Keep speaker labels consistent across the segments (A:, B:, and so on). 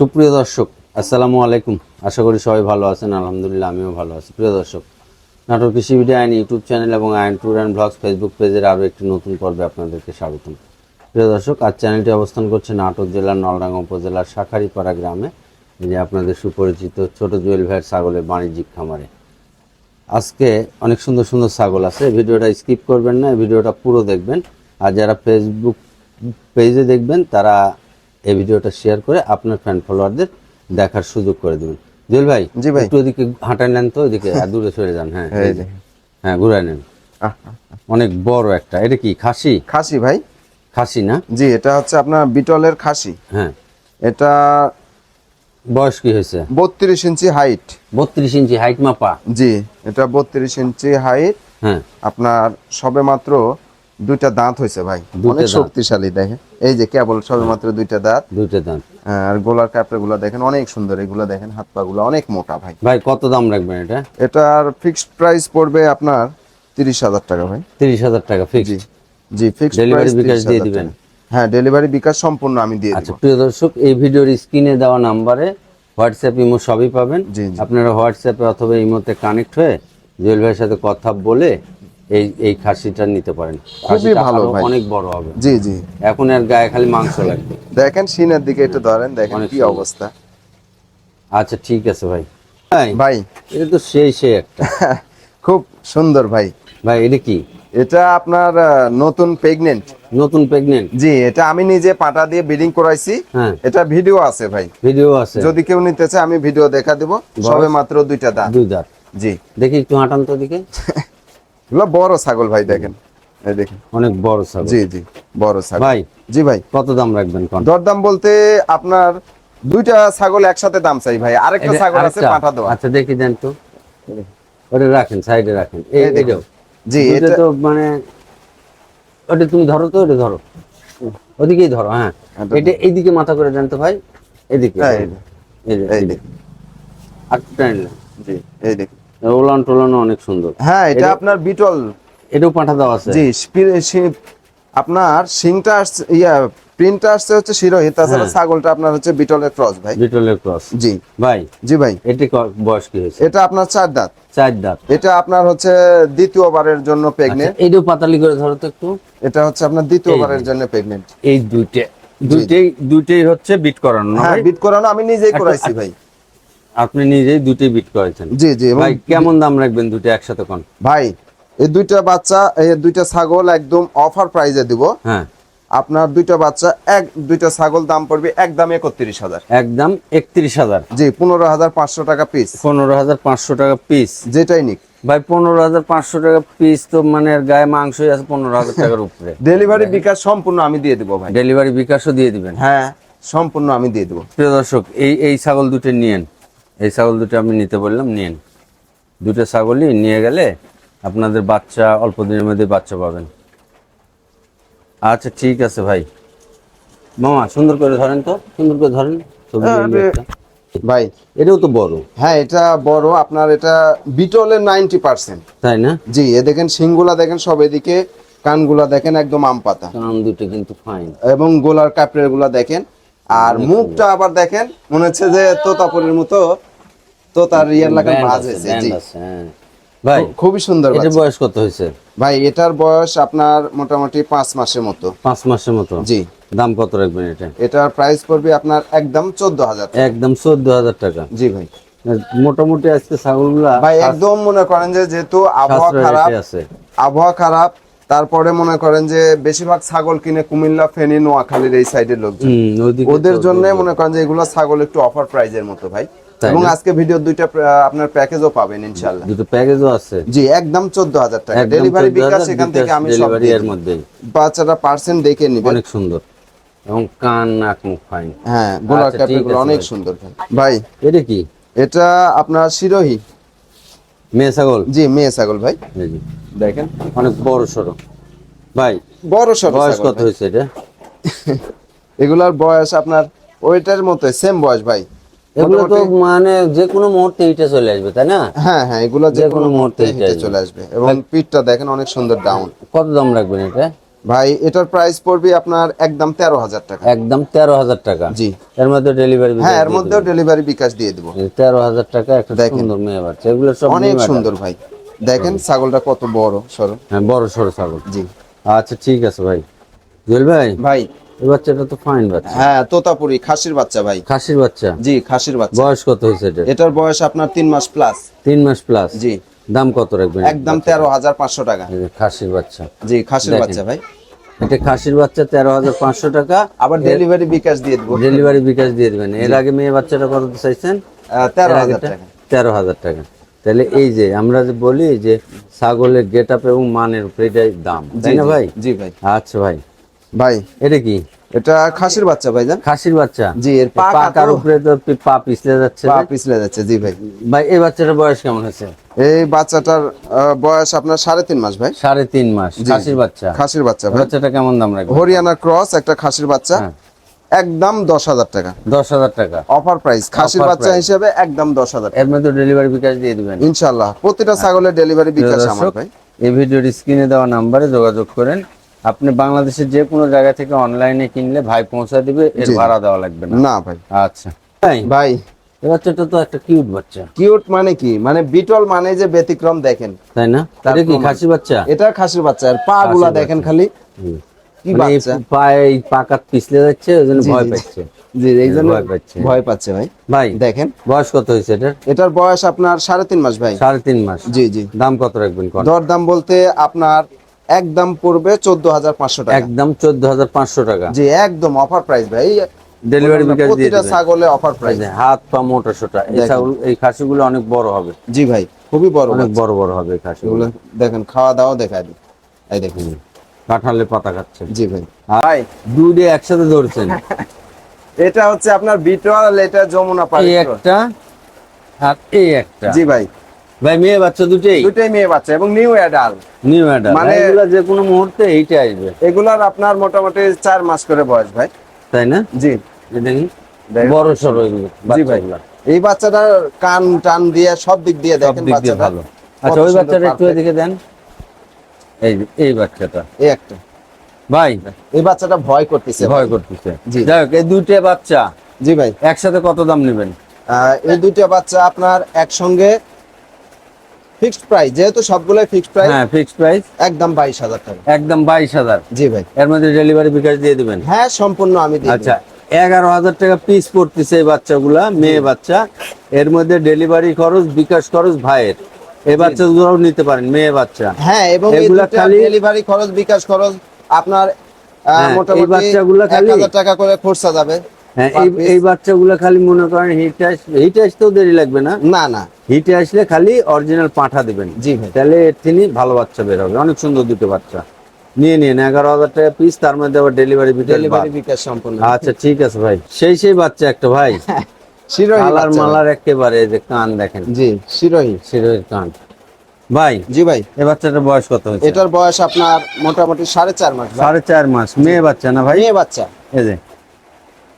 A: সুপ্রিয় দর্শক, আসসালামু আলাইকুম। আশা করি সবাই ভালো আছেন, আলহামদুলিল্লাহ আমিও ভালো আছি। প্রিয় দর্শক, নাটোর কৃষি ভিডিও আইন ইউটিউব চ্যানেল এবং আইন ট্যুর অ্যান্ড ব্লগস ফেসবুক পেজের আরও একটি নতুন পর্বে আপনাদেরকে স্বাগতম। প্রিয় দর্শক, আজ চ্যানেলটি অবস্থান করছে নাটোর জেলার নলডাঙ্গা উপজেলার শাখারিপাড়া গ্রামে যে আপনাদের সুপরিচিত ছোট জুয়েল ভাইয়ের ছাগলের বাণিজ্যিক খামারে। আজকে অনেক সুন্দর সুন্দর ছাগল আছে ভিডিওটা স্কিপ করবেন না ভিডিওটা পুরো দেখবেন। আর যারা ফেসবুক পেজে দেখবেন, তারা এই ভিডিওটা শেয়ার করে আপনার ফ্যান ফলোয়ারদের দেখার সুযোগ করে দেবেন। জুয়েল ভাই
B: জি ভাই।
A: একটু ওদিকে হাঁটায় নেন তো ওইদিকে দূরে সরে যান হ্যাঁ। হ্যাঁ ঘুরায় নেন। অনেক বড় একটা এটা কি খাসি?
B: খাসি ভাই।
A: খাসি না?
B: জি এটা হচ্ছে আপনার বিটলের খাসি।
A: হ্যাঁ।
B: এটা
A: বয়স কি হয়েছে?
B: বত্রিশ ইঞ্চি হাইট
A: বত্রিশ ইঞ্চি হাইট মাপা?
B: জি এটা বত্রিশ ইঞ্চি হাইট
A: হ্যাঁ।
B: আপনার সবে মাত্র দুইটা দাঁত হয়েছে ভাই। অনেক শক্তিশালী দেখেন। এই যে কেবল সবে মাত্র দুইটা দাঁত।
A: দুইটা দাম
B: হ্যাঁ, আর গোলার কাপড়গুলো দেখেন অনেক সুন্দর। এগুলো দেখেন হাত পা গুলো অনেক মোটা ভাই।
A: ভাই কত দাম রাখবেন এটা?
B: এটার ফিক্সড প্রাইস পড়বে আপনার তিরিশ হাজার টাকা ভাই।
A: তিরিশ হাজার টাকা ফিক্সড
B: জি ফিক্সড ডেলিভারি
A: বিকাশ দিয়ে দিবেন?
B: হ্যাঁ ডেলিভারি বিকাশ সম্পূর্ণ আমি দিয়ে
A: আচ্ছা প্রিয় দর্শক এই ভিডিওর স্ক্রিনে দেওয়া নাম্বারে হোয়াটসঅ্যাপ ইমো সবই পাবেন। আপনারা হোয়াটসঅ্যাপে অথবা ইমোতে কানেক্ট হয়ে জুয়েল ভাইয়ের সাথে কথা বলে এই এই খাসিটা নিতে পারেন। খাসিটা
B: ভালো ভাই।
A: অনেক বড় হবে।
B: জি জি।
A: এখন আর গায়ে খালি মাংস লাগবে।
B: দেখেন সিনের দিকে একটু ধরেন দেখেন কি অবস্থা।
A: আচ্ছা ঠিক আছে ভাই। ভাই
B: ভাই
A: এটা তো সেই সেই একটা।
B: খুব সুন্দর ভাই।
A: ভাই এটা কি?
B: এটা আপনার নতুন প্রেগনেন্ট
A: নতুন প্রেগনেন্ট
B: জি এটা আমি নিজে পাটা দিয়ে ব্রিডিং করাইছি।
A: হ্যাঁ।
B: এটা ভিডিও আছে ভাই।
A: ভিডিও আছে।
B: যদি কেউ নিতে চায় আমি ভিডিও দেখা দিব। সবে মাত্র দুইটা দাঁত।
A: দুই দাঁত।
B: জি।
A: দেখি একটু হাঁটান তো দিকে
B: এগুলো বড় ছাগল ভাই দেখেন। এই দেখেন।
A: অনেক বড় ছাগল।
B: জি জি বড় ছাগল।
A: ভাই
B: জি ভাই।
A: কত দাম রাখবেন
B: দরদাম বলতে আপনার দুইটা ছাগল একসাথে দাম চাই ভাই। আরেকটা ছাগল আছে? পাঠা দেওয়া।
A: আচ্ছা দেখি দেন তো। ওটা রাখেন সাইডে রাখেন। এই এটাও
B: জি এটা
A: তো মানে ওটা তুমি ধরো তো ওটা ধরো। ওদিকেই ধরো হ্যাঁ।
B: এটা
A: এটা এইদিকে মাথা করে দেন তো ভাই এদিকে।
B: হ্যাঁ, এই।
A: এই।
B: দেখুন।
A: আর টানলে।
B: জি এই দেখুন।
A: ওলান টোলানো অনেক সুন্দর।
B: হ্যাঁ এটা আপনার বিটল
A: এটাও পাঠা দেওয়া আছে।
B: জি আপনার সিংটা আসছে ইয়া প্রিন্টটা আসছে হচ্ছে শিরোহি তাছাড়া
A: হ্যাঁ।
B: ছাগলটা আপনার হচ্ছে বিটলের ক্রস ভাই।
A: বিটলের ক্রস
B: জি।
A: ভাই
B: জি ভাই।
A: এটি বয়স কি হয়েছে?
B: এটা আপনার চার দাঁত।
A: চার দাঁত।
B: এটা আপনার হচ্ছে দ্বিতীয়বারের জন্য প্রেগনেন্ট
A: আচ্ছা, এইটাও পাতালি করে ধরো তো একটু।
B: এটা হচ্ছে আপনার দ্বিতীয়বারের জন্য প্রেগনেন্ট
A: এই দুইটা দুইটাই দুইটাই হচ্ছে বিট করানো
B: হ্যাঁ বিট করানো আমি নিজেই
A: একটা-
B: করাইছি ভাই।
A: আপনি নিজেই দুটি বিট করেছেন।
B: জি জি
A: ভাই কেমন দাম রাখবেন দুইটা একসাথে কোন?
B: ভাই এই দুইটা বাচ্চা এই দুইটা ছাগল একদম অফার প্রাইজে দিব।
A: হ্যাঁ।
B: আপনার দুইটা বাচ্চা এক দুইটা ছাগল দাম পড়বে একদম একত্রিশ হাজার।
A: একদম একত্রিশ হাজার।
B: জি পনেরো হাজার পাঁচশো টাকা পিস
A: পনেরো হাজার পাঁচশো টাকা পিস
B: যেটাই নিক।
A: ভাই পনেরো হাজার পাঁচশো টাকা পিস তো মানে গায়ে মাংসই আছে পনেরো হাজার টাকার উপরে।
B: ডেলিভারি বিকাশ সম্পূর্ণ আমি দিয়ে দিব ভাই।
A: ডেলিভারি বিকাশও দিয়ে দিবেন।
B: হ্যাঁ সম্পূর্ণ আমি দিয়ে দিব।
A: প্রিয় দর্শক এই এই ছাগল দুটো নিয়েন। এই ছাগল দুটো আমি নিতে বললাম নিয়েন। দুটো ছাগলই নিয়ে গেলে আপনাদের বাচ্চা অল্প দিনের মধ্যে বাচ্চা পাবেন। আচ্ছা ঠিক আছে ভাই। মামা সুন্দর করে ধরেন তো সুন্দর করে ধরেন। একটা।
B: ভাই
A: এটাও তো বড়।
B: হ্যাঁ এটা বড় আপনার এটা বিটলের নাইনটি পার্সেন্ট।
A: তাই না?
B: জি এ দেখেন শিংগুলা দেখেন সব এদিকে কানগুলা দেখেন একদম আম পাতা।
A: কান দুটো কিন্তু ফাইন
B: এবং গোলার কাপড়েরগুলা দেখেন আর মুখটা আবার দেখেন মনে হচ্ছে যে তোতাপুরের মতো। তোতার ইয়ার লাগা মাছ হয়েছে জি।
A: ভাই
B: খুবই সুন্দর
A: এটা। বয়স কত হয়েছে?
B: ভাই এটার বয়স আপনার মোটামুটি পাঁচ মাসের মতো।
A: পাঁচ মাসের মতো?
B: জি।
A: দাম কত রাখবেন এটা?
B: এটার প্রাইস পড়বে আপনার একদম চোদ্দ হাজার
A: একদম চোদ্দ হাজার টাকা।
B: জি ভাই।
A: মোটামুটি আজকে ছাগলগুলা
B: ভাই একদম মনে করেন যে যেহেতু আবহাওয়া খারাপ
A: আছে।
B: আবহাওয়া খারাপ তারপরে মনে করেন যে বেশিরভাগ ছাগল কিনে কুমিল্লা ফেনী নোয়াখালীর এই সাইডের লোকজন। ওদের জন্য মনে করেন যে এগুলো ছাগল একটু অফার প্রাইজের মতো ভাই। এবং আজকে ভিডিও দুইটা আপনার প্যাকেজও পাবেন ইনশাল্লাহ
A: দুটো প্যাকেজও আছে।
B: জি একদম চোদ্দ হাজার টাকা।
A: একদম
B: ডেলিভারি বিকাশ এখান থেকে আমি সব
A: এর
B: দিই।
A: মধ্যেই
B: বাচ্চাটা পার্সেন্ট দেখে নিবেন
A: অনেক সুন্দর। এবং কান নাক মুখ ফাইন
B: হ্যাঁ গোলার
A: আচ্ছা,
B: ক্যাপেগুলো অনেক সুন্দর ভাই।
A: এটা কি?
B: এটা আপনার শিরোহি।
A: মেয়ে ছাগল?
B: জি মেয়ে ছাগল ভাই।
A: যে,
B: দেখেন।
A: অনেক বড় সড়ো। ভাই
B: বড় সড়ো
A: বয়স কত। হয়েছে এটা?
B: এগুলার বয়স আপনার ওইটার মতো সেম বয়স ভাই।
A: এগুলো তো মানে যে কোনো মুহূর্তে হিটে চলে আসবে তাই না?
B: হ্যাঁ হ্যাঁ এগুলো যে
A: কোনো মুহূর্তে হিটে
B: চলে আসবে। এবং পিঠটা দেখেন অনেক সুন্দর ডাউন
A: কত দাম রাখবেন এটা?
B: ভাই এটার প্রাইস পড়বে আপনার একদম তেরো হাজার টাকা।
A: একদম তেরো হাজার টাকা?
B: জি।
A: এর মধ্যে ডেলিভারি
B: হ্যাঁ এর মধ্যেও ডেলিভারি বিকাশ দিয়ে দেবো।
A: তেরো হাজার টাকা একটা
B: দেখেন।
A: সুন্দর মেয়ে বাচ্চা। এগুলো সব
B: অনেক সুন্দর ভাই। দেখেন ছাগলটা কত বড় সরো।
A: হ্যাঁ বড় সড়ো ছাগল।
B: জি।
A: আচ্ছা ঠিক আছে ভাই। জুয়েল ভাই।
B: ভাই
A: এই বাচ্চাটা তো ফাইন বাচ্চা।
B: হ্যাঁ তোতাপুরি খাসির বাচ্চা ভাই।
A: খাসির বাচ্চা?
B: জি খাসির বাচ্চা।
A: বয়স কত হয়েছে এটা
B: এটার বয়স আপনার তিন মাস প্লাস
A: তিন মাস প্লাস
B: জি।
A: দাম কত রাখবেন?
B: একদম তেরো হাজার পাঁচশো টাকা।
A: খাসির বাচ্চা।
B: জি খাসির বাচ্চা ভাই।
A: এটা খাসির বাচ্চা তেরো হাজার পাঁচশো টাকা।
B: আবার ডেলিভারি বিকাশ দিয়ে দেবো।
A: ডেলিভারি বিকাশ দিয়ে দিবেন। এর আগে মেয়ে বাচ্চাটা কত চাইছেন?
B: তেরো হাজার টাকা।
A: তেরো হাজার টাকা। তাহলে এই যে আমরা যে বলি যে ছাগলের গেট আপ এবং মানের উপরে এটাই দাম। তাই না ভাই?
B: জি ভাই।
A: আচ্ছা ভাই।
B: ভাই
A: এটা কি?
B: এটা খাসির বাচ্চা ভাই জান
A: খাসির বাচ্চা?
B: জি এর পা কাটার
A: উপরে তো পা পিছলে যাচ্ছে
B: পা পিছলে যাচ্ছে জি ভাই।
A: ভাই এই বাচ্চাটার বয়স কেমন হয়েছে?
B: এই বাচ্চাটার বয়স আপনার সাড়ে তিন মাস ভাই।
A: সাড়ে তিন মাস খাসির বাচ্চা।
B: খাসির বাচ্চা ভাই।
A: বাচ্চাটা কেমন দাম রাখবে
B: হরিয়ানা ক্রস একটা খাসির বাচ্চা।
A: হ্যাঁ।
B: একদম দশ হাজার টাকা।
A: দশ হাজার টাকা।
B: অফার প্রাইস খাসির বাচ্চা হিসেবে একদম দশ হাজার
A: এর মধ্যে ডেলিভারি বিকাশ দিয়ে দিবেন।
B: ইনশাল্লাহ প্রতিটা ছাগলের ডেলিভারি বিকাশ আমার ভাই।
A: এই ভিডিওর স্ক্রিনে দেওয়া নাম্বারে যোগাযোগ করেন। আপনি বাংলাদেশের যে কোনো জায়গা থেকে অনলাইনে কিনলে ভাই পৌঁছা দিবে এর ভাড়া দেওয়া লাগবে না।
B: না ভাই।
A: আচ্ছা। ভাই
B: ভাই।
A: বাচ্চাটা তো একটা কিউট বাচ্চা।
B: কিউট মানে কি? মানে বিটল মানে যে ব্যতিক্রম দেখেন।
A: তাই না? এটা কি খাসি বাচ্চা?
B: এটা খাসির বাচ্চা আর পা গুলা দেখেন খালি। কি
A: মানে
B: বাচ্চা?
A: পায়ে এই পাকাত পিছলে যাচ্ছে ওই জন্য ভয় পাচ্ছে।
B: জি এই জন্য
A: ভয় পাচ্ছে।
B: ভয় পাচ্ছে ভাই।
A: ভাই
B: দেখেন।
A: বয়স কত হয়েছে এটার?
B: এটার বয়স আপনার সাড়ে তিন মাস ভাই।
A: সাড়ে তিন মাস।
B: জি জি।
A: দাম কত রাখবেন কোন?
B: দরদাম বলতে আপনার একদম পড়বে চোদ্দ হাজার পাঁচশো টাকা।
A: একদম চোদ্দ হাজার পাঁচশো টাকা।
B: জি একদম অফার প্রাইস ভাই।
A: ডেলিভারি বিকাশ দিয়ে
B: ছাগলে অফার প্রাইস
A: হাত পা মোটা সোটা এই ছাগল এই খাসিগুলো অনেক বড় হবে।
B: জি ভাই খুবই বড়
A: অনেক বড় বড় হবে এই খাসিগুলো।
B: দেখেন খাওয়া দাওয়া দেখায় দিই। এই দেখুন।
A: কাঁঠালে পাতা খাচ্ছে
B: জি ভাই।
A: একসাথে ধরছেন।
B: এটা হচ্ছে আপনার বিটল এটা যমুনা পাড়ি
A: একটা আর এই একটা।
B: জি ভাই।
A: ভাই মেয়ে বাচ্চা দুটেই?
B: দুটোই মেয়ে বাচ্চা এবং নিউ অ্যাডাল
A: নিউ অ্যাডাল
B: মানে-
A: এগুলো যে কোনো মুহূর্তে এইটা আসবে।
B: এগুলার আপনার মোটামুটি চার মাস করে বয়স ভাই।
A: তাই না?
B: জি।
A: এটা বড় সড়ো এগুলো
B: জি ভাই। এই বাচ্চাটার কান টান দিয়ে সব দিক দিয়ে দেখেন বাচ্চাটা
A: ভালো। আচ্ছা ওই বাচ্চাটা একটু। এদিকে দেন। এই এই বাচ্চাটা।
B: এই একটা।
A: ভাই
B: এই বাচ্চাটা ভয় করতেছে
A: ভয় করতেছে।
B: জি।
A: যাই হোক এই দুইটা বাচ্চা
B: জি ভাই।
A: একসাথে কত দাম নেবেন?
B: আহ, এই দুইটা বাচ্চা আপনার একসঙ্গে ফিক্সড প্রাইস যেহেতু সবগুলোই ফিক্সড প্রাইস
A: হ্যাঁ ফিক্সড প্রাইস।
B: একদম বাইশ হাজার টাকা।
A: একদম বাইশ হাজার।
B: জি ভাই।
A: এর মধ্যে ডেলিভারি বিকাশ দিয়ে দিবেন?
B: হ্যাঁ সম্পূর্ণ আমি দিই
A: আচ্ছা এগারো হাজার টাকা পিস পড়তেছে এই বাচ্চাগুলা মেয়ে বাচ্চা। এর মধ্যে ডেলিভারি খরচ বিকাশ খরচ ভাইয়ের। এই বাচ্চাগুলোও নিতে পারেন মেয়ে বাচ্চা।
B: হ্যাঁ এবং
A: এগুলা খালি-
B: ডেলিভারি খরচ বিকাশ খরচ আপনার
A: হ্যাঁ,
B: মোটামুটি
A: বাচ্চাগুলা খালি-
B: হাজার টাকা করে খরচা যাবে।
A: হ্যাঁ এই বাচ্চাগুলো খালি মনে করেন হিটে আসলে হিটে আসতেও দেরি লাগবে না?
B: না না।
A: হিটে আসলে খালি অরিজিনাল পাঠা দিবেন।
B: জি ভাই।
A: তাহলে এর তিনি ভালো বাচ্চা বের হবে। অনেক সুন্দর দুটো বাচ্চা। নিয়ে নিন এগারো হাজার টাকা পিস তার মধ্যে আবার ডেলিভারি
B: ডেলিভারি বিকাশ সম্পূর্ণ।
A: আচ্ছা ঠিক আছে ভাই। সেই সেই বাচ্চা একটা ভাই। কালার মালার একেবারে যে কান দেখেন।
B: জি শিরোহী।
A: শিরোহির কান। ভাই
B: জি ভাই।
A: এই বাচ্চাটার বয়স কত হয়েছে?
B: এটার বয়স আপনার মোটামুটি সাড়ে চার মাস
A: সাড়ে চার মাস। মেয়ে বাচ্চা না ভাই?
B: মেয়ে বাচ্চা।
A: এই যে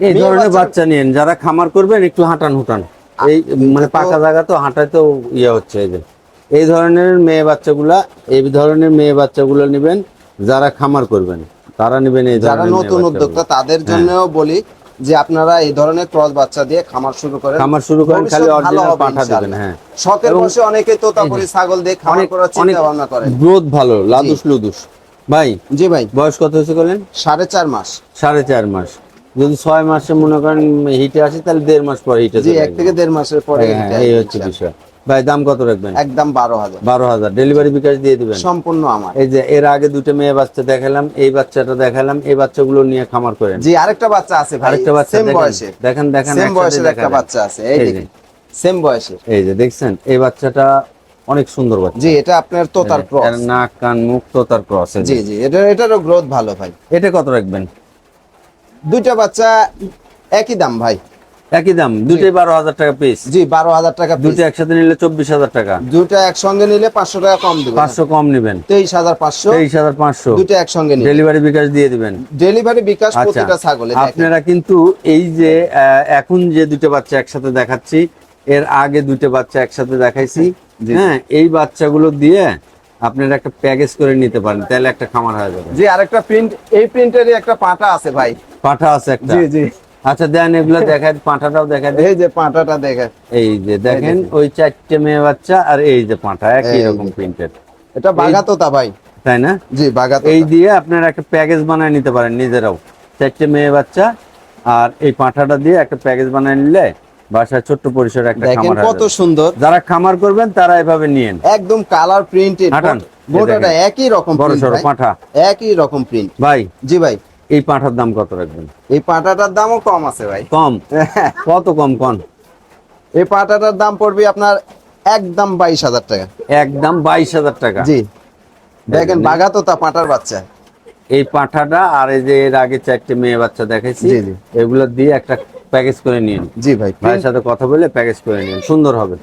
A: এই ধরনের
B: বাচ্চা-
A: নিয়েন যারা খামার করবেন একটু হাঁটান হুটান। এই মানে পাকা জায়গা তো হাঁটায় তো ইয়ে হচ্ছে এই যে। এই ধরনের মেয়ে বাচ্চাগুলা এই ধরনের মেয়ে বাচ্চাগুলো নেবেন যারা খামার করবেন তারা নেবেন এই
B: যারা নতুন উদ্যোক্তা তাদের জন্যও বলি যে আপনারা এই ধরনের ক্রস বাচ্চা দিয়ে খামার শুরু করেন।
A: খামার শুরু করেন খালি অরিজিনাল পাঠা দিবেন হ্যাঁ।
B: শখের বসে অনেকে তোতাপুরি ছাগল দিয়ে খামার করার চিন্তা ভাবনা করেন
A: গ্রোথ ভালো লাদুস লুদুস। ভাই
B: জি ভাই।
A: বয়স কত হয়েছে বলেন?
B: সাড়ে চার মাস।
A: সাড়ে চার মাস। যদি ছয় মাসে মনে করেন হিটে আসে তাহলে দেড় মাস পর হিটে
B: জি এক থেকে দেড় মাসের পরে
A: হ্যাঁ, এই হচ্ছে বিষয়। ভাই দাম কত রাখবেন?
B: একদম বারো হাজার।
A: বারো হাজার। ডেলিভারি বিকাশ দিয়ে দিবেন?
B: সম্পূর্ণ আমার।
A: এই যে এর আগে দুটো মেয়ে বাচ্চা দেখালাম এই বাচ্চাটা দেখালাম এই বাচ্চাগুলো নিয়ে খামার করেন।
B: জি আরেকটা বাচ্চা আছে
A: আরেকটা বাচ্চা
B: সেম
A: দেখেন। দেখেন
B: সেম বয়সের একটা বাচ্চা আছে। এই
A: যে।
B: সেম বয়সের।
A: এই যে দেখছেন? এই বাচ্চাটা অনেক সুন্দর বাচ্চা।
B: জি এটা আপনার তোতার ক্রস।
A: নাক কান মুখ তো তার ক্রস
B: জি জি এটা এটারও গ্রোথ ভালো ভাই।
A: এটা কত রাখবেন?
B: দুইটা বাচ্চা একই দাম ভাই।
A: একই দাম দুটোই বারো হাজার টাকা পিস
B: জি বারো হাজার টাকা
A: দুটো একসাথে নিলে চব্বিশ হাজার টাকা।
B: দুইটা একসঙ্গে নিলে পাঁচশো টাকা কম দিবেন।
A: পাঁচশো কম নেবেন।
B: তেইশ হাজার পাঁচশো।
A: তেইশ হাজার পাঁচশো।
B: দুইটা একসঙ্গে
A: ডেলিভারি বিকাশ দিয়ে দিবেন।
B: ডেলিভারি বিকাশ
A: আচ্ছা
B: প্রতিটা ছাগলে
A: আপনারা কিন্তু এই যে এখন যে দুটো বাচ্চা একসাথে দেখাচ্ছি এর আগে দুটো বাচ্চা একসাথে দেখাইছি হ্যাঁ এই বাচ্চাগুলো দিয়ে আপনারা একটা প্যাকেজ করে নিতে পারেন তাহলে একটা খামার হয়ে যাবে।
B: জি আরেকটা প্রিন্ট এই প্রিন্টেরই একটা পাটা আছে ভাই।
A: পাঠা আছে একটা?
B: জি জি।
A: আচ্ছা দেন এগুলো দেখায় পাঁঠাটাও দেখায়
B: এই যে পাটাটা দেখে
A: এই যে দেখেন ওই চারটে মেয়ে বাচ্চা আর এই যে পাঁঠা একই রকম প্রিন্টেড
B: এটা বাগাতোতা ভাই।
A: তাই না?
B: জি বাগাতো
A: এই দিয়ে আপনারা একটা প্যাকেজ বানায় নিতে পারেন নিজেরাও। চারটে মেয়ে বাচ্চা আর এই পাঁঠাটা দিয়ে একটা প্যাকেজ বানায় নিলে বাসায় ছোট্ট পরিসরে একটা খামার
B: কত সুন্দর।
A: যারা খামার করবেন তারা এভাবে নিয়েন।
B: একদম কালার প্রিন্টেড
A: হাঁটান।
B: গোটাটা একই রকম
A: বড়
B: ভাই।
A: পাঁঠা।
B: একই রকম প্রিন্ট
A: ভাই।
B: জি ভাই।
A: এই পাঁঠার দাম কত রাখবেন?
B: এই পাটাটার দামও কম আছে ভাই।
A: কম? কত কম কম
B: এই পাটাটার দাম পড়বে আপনার একদম বাইশ হাজার টাকা।
A: একদম বাইশ হাজার টাকা।
B: জি। দেখেন বাঘা তো বাগাতোতা পাটার বাচ্চা।
A: এই পাঁঠাটা আর এই যে এর আগে চারটে মেয়ে বাচ্চা
B: দেখেছি।
A: এগুলো দিয়ে একটা প্যাকেজ করে নিন।
B: জি ভাই
A: ভাইয়ের সাথে কথা বলে প্যাকেজ করে নিন। সুন্দর হবে।